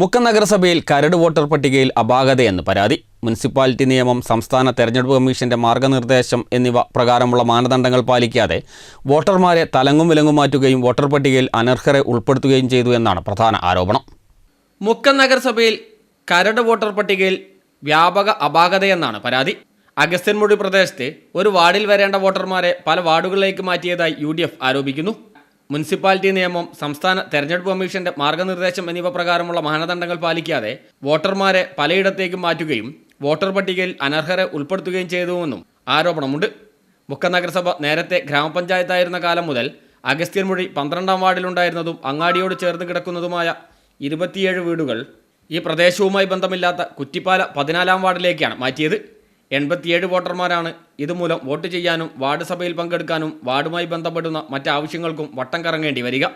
മുക്കം നഗരസഭയിൽ കരട് വോട്ടർ പട്ടികയിൽ അപാകതയെന്ന് പരാതി. മുനിസിപ്പാലിറ്റി നിയമം സംസ്ഥാന തെരഞ്ഞെടുപ്പ് കമ്മീഷന്റെ മാർഗനിർദ്ദേശം എന്നിവ പ്രകാരമുള്ള മാനദണ്ഡങ്ങൾ പാലിക്കാതെ വോട്ടർമാരെ തലങ്ങും വിലങ്ങും മാറ്റുകയും വോട്ടർ പട്ടികയിൽ അനർഹരെ ഉൾപ്പെടുത്തുകയും ചെയ്തു എന്നാണ് പ്രധാന ആരോപണം. മുക്കം നഗരസഭയിൽ കരട് വോട്ടർ പട്ടികയിൽ വ്യാപക അപാകതയെന്നാണ് പരാതി. അഗസ്ത്യൻമുടി പ്രദേശത്ത് ഒരു വാർഡിൽ വരേണ്ട വോട്ടർമാരെ പല വാർഡുകളിലേക്ക് മാറ്റിയതായി യു ആരോപിക്കുന്നു. മുനിസിപ്പാലിറ്റി നിയമം സംസ്ഥാന തെരഞ്ഞെടുപ്പ് കമ്മീഷന്റെ മാർഗനിർദ്ദേശം എന്നിവ പ്രകാരമുള്ള മാനദണ്ഡങ്ങൾ പാലിക്കാതെ വോട്ടർമാരെ പലയിടത്തേക്കും മാറ്റുകയും വോട്ടർ പട്ടികയിൽ അനർഹരെ ഉൾപ്പെടുത്തുകയും ചെയ്തുവെന്നും ആരോപണമുണ്ട്. മുക്ക നഗരസഭ നേരത്തെ ഗ്രാമപഞ്ചായത്തായിരുന്ന കാലം മുതൽ അഗസ്ത്യൻമുഴി പന്ത്രണ്ടാം വാർഡിലുണ്ടായിരുന്നതും അങ്ങാടിയോട് ചേർന്ന് കിടക്കുന്നതുമായ ഇരുപത്തിയേഴ് വീടുകൾ ഈ പ്രദേശവുമായി ബന്ധമില്ലാത്ത കുറ്റിപ്പാല പതിനാലാം വാർഡിലേക്കാണ് മാറ്റിയത്. എൺപത്തിയേഴ് വോട്ടർമാരാണ്. ഇതുമൂലം വോട്ട് ചെയ്യാനും വാർഡ് സഭയിൽ പങ്കെടുക്കാനും വാർഡുമായി ബന്ധപ്പെടുന്ന മറ്റാവശ്യങ്ങൾക്കും വട്ടം കറങ്ങേണ്ടി വരിക.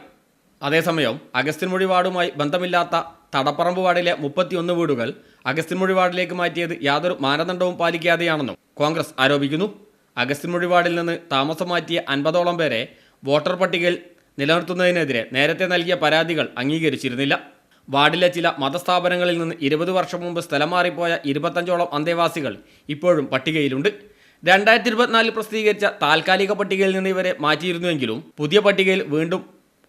അതേസമയം അഗസ്ത്യൻമൊഴി വാർഡുമായി ബന്ധമില്ലാത്ത തടപ്പറമ്പ് വാർഡിലെ മുപ്പത്തിയൊന്ന് വീടുകൾ അഗസ്ത്യൻമൊഴി വാർഡിലേക്ക് മാറ്റിയത് യാതൊരു മാനദണ്ഡവും പാലിക്കാതെയാണെന്നും കോൺഗ്രസ് ആരോപിക്കുന്നു. അഗസ്ത്യൻമൊഴി വാർഡിൽ നിന്ന് താമസം മാറ്റിയ അൻപതോളം പേരെ വോട്ടർ പട്ടികയിൽ നിലനിർത്തുന്നതിനെതിരെ നേരത്തെ നൽകിയ പരാതികൾ അംഗീകരിച്ചിരുന്നില്ല. വാർഡിലെ ചില മതസ്ഥാപനങ്ങളിൽ നിന്ന് ഇരുപത് വർഷം മുമ്പ് സ്ഥലം മാറിപ്പോയ ഇരുപത്തഞ്ചോളം അന്തേവാസികൾ ഇപ്പോഴും പട്ടികയിലുണ്ട്. രണ്ടായിരത്തി ഇരുപത്തിനാലിൽ പ്രസിദ്ധീകരിച്ച താൽക്കാലിക പട്ടികയിൽ നിന്ന് ഇവരെ മാറ്റിയിരുന്നുവെങ്കിലും പുതിയ പട്ടികയിൽ വീണ്ടും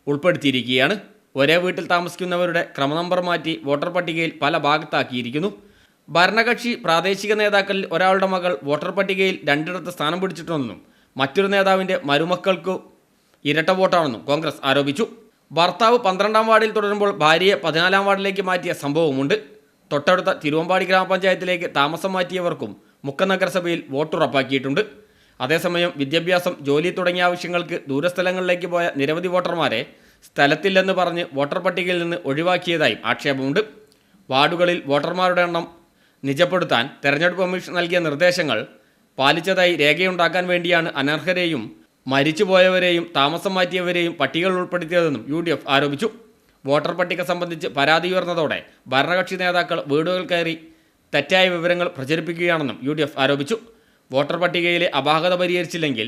ഉൾപ്പെടുത്തിയിരിക്കുകയാണ്. ഒരേ വീട്ടിൽ താമസിക്കുന്നവരുടെ ക്രമ നമ്പർ മാറ്റി വോട്ടർ പട്ടികയിൽ പല ഭാഗത്താക്കിയിരിക്കുന്നു. ഭരണകക്ഷി പ്രാദേശിക നേതാക്കളിൽ ഒരാളുടെ മകൾ വോട്ടർ പട്ടികയിൽ രണ്ടിടത്ത് സ്ഥാനം പിടിച്ചിട്ടുണ്ടെന്നും മറ്റൊരു നേതാവിന്റെ മരുമക്കൾക്ക് ഇരട്ട വോട്ടാണെന്നും കോൺഗ്രസ് ആരോപിച്ചു. ഭർത്താവ് പന്ത്രണ്ടാം വാർഡിൽ തുടരുമ്പോൾ ഭാര്യയെ പതിനാലാം വാർഡിലേക്ക് മാറ്റിയ സംഭവമുണ്ട് തൊട്ടടുത്ത തിരുവമ്പാടി ഗ്രാമപഞ്ചായത്തിലേക്ക് താമസം മാറ്റിയവർക്കും മുക്ക നഗരസഭയിൽ വോട്ടുറപ്പാക്കിയിട്ടുണ്ട് അതേസമയം വിദ്യാഭ്യാസം ജോലി തുടങ്ങിയ ആവശ്യങ്ങൾക്ക് ദൂരസ്ഥലങ്ങളിലേക്ക് പോയ നിരവധി വോട്ടർമാരെ സ്ഥലത്തില്ലെന്ന് പറഞ്ഞ് വോട്ടർ പട്ടികയിൽ നിന്ന് ഒഴിവാക്കിയതായും ആക്ഷേപമുണ്ട്. വാർഡുകളിൽ വോട്ടർമാരുടെ എണ്ണം നിജപ്പെടുത്താൻ തെരഞ്ഞെടുപ്പ് കമ്മീഷൻ നൽകിയ നിർദ്ദേശങ്ങൾ പാലിച്ചതായി രേഖയുണ്ടാക്കാൻ വേണ്ടിയാണ് അനർഹരെയും മരിച്ചുപോയവരെയും താമസം മാറ്റിയവരെയും പട്ടികയിൽ ഉൾപ്പെടുത്തിയതെന്നും യു ഡി എഫ് ആരോപിച്ചു. വോട്ടർ പട്ടിക സംബന്ധിച്ച് പരാതി ഉയർന്നതോടെ ഭരണകക്ഷി നേതാക്കൾ വീടുകൾ കയറി തെറ്റായ വിവരങ്ങൾ പ്രചരിപ്പിക്കുകയാണെന്നും യു ഡി എഫ് ആരോപിച്ചു. വോട്ടർ പട്ടികയിലെ അപാകത പരിഹരിച്ചില്ലെങ്കിൽ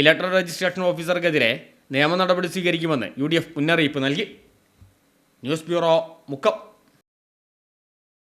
ഇലക്ട്രൽ രജിസ്ട്രേഷൻ ഓഫീസർക്കെതിരെ നിയമ നടപടി സ്വീകരിക്കുമെന്ന് യു ഡി എഫ് മുന്നറിയിപ്പ് നൽകി. News bureau Mukkam.